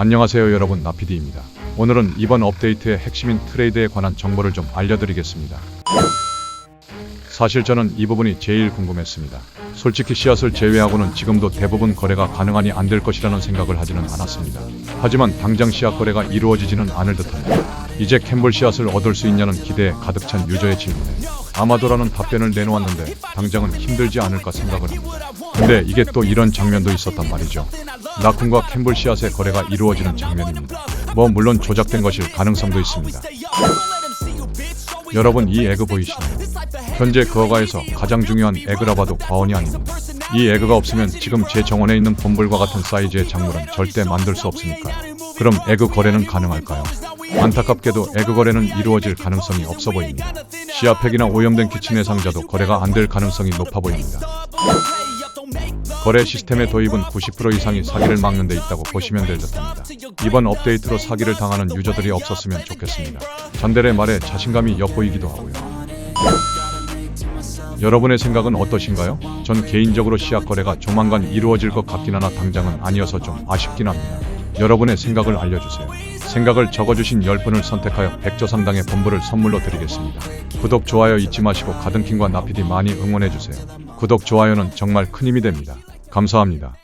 안녕하세요 여러분 나피디입니다. 오늘은 이번 업데이트의 핵심인 트레이드에 관한 정보를 좀 알려드리겠습니다. 사실 저는 이 부분이 제일 궁금했습니다. 솔직히 씨앗을 제외하고는 지금도 대부분 거래가 가능하니 안 될 것이라는 생각을 하지는 않았습니다. 하지만 당장 씨앗 거래가 이루어지지는 않을 듯합니다. 이제 캠볼 씨앗을 얻을 수 있냐는 기대에 가득 찬 유저의 질문에 아마도라는 답변을 내놓았는데 당장은 힘들지 않을까 생각을 합니다. 근데 이게 또 이런 장면도 있었단 말이죠. 라쿤과 캠볼 씨앗의 거래가 이루어지는 장면입니다. 뭐 물론 조작된 것일 가능성도 있습니다. 여러분 이 에그 보이시나요? 현재 그 어가에서 가장 중요한 에그라 봐도 과언이 아닙니다. 이 에그가 없으면 지금 제 정원에 있는 봄불과 같은 사이즈의 작물은 절대 만들 수 없으니까요. 그럼 에그 거래는 가능할까요? 안타깝게도 에그 거래는 이루어질 가능성이 없어 보입니다. 시아팩이나 오염된 키친의 상자도 거래가 안 될 가능성이 높아 보입니다. 거래 시스템의 도입은 90% 이상이 사기를 막는 데 있다고 보시면 될 듯합니다. 이번 업데이트로 사기를 당하는 유저들이 없었으면 좋겠습니다. 잔델의 말에 자신감이 엿보이기도 하고요. 여러분의 생각은 어떠신가요? 전 개인적으로 씨앗 거래가 조만간 이루어질 것 같긴 하나 당장은 아니어서 좀 아쉽긴 합니다. 여러분의 생각을 알려주세요. 생각을 적어주신 10분을 선택하여 백조 상당의 본부를 선물로 드리겠습니다. 구독, 좋아요 잊지 마시고 가든킹과 나피디 많이 응원해주세요. 구독, 좋아요는 정말 큰 힘이 됩니다. 감사합니다.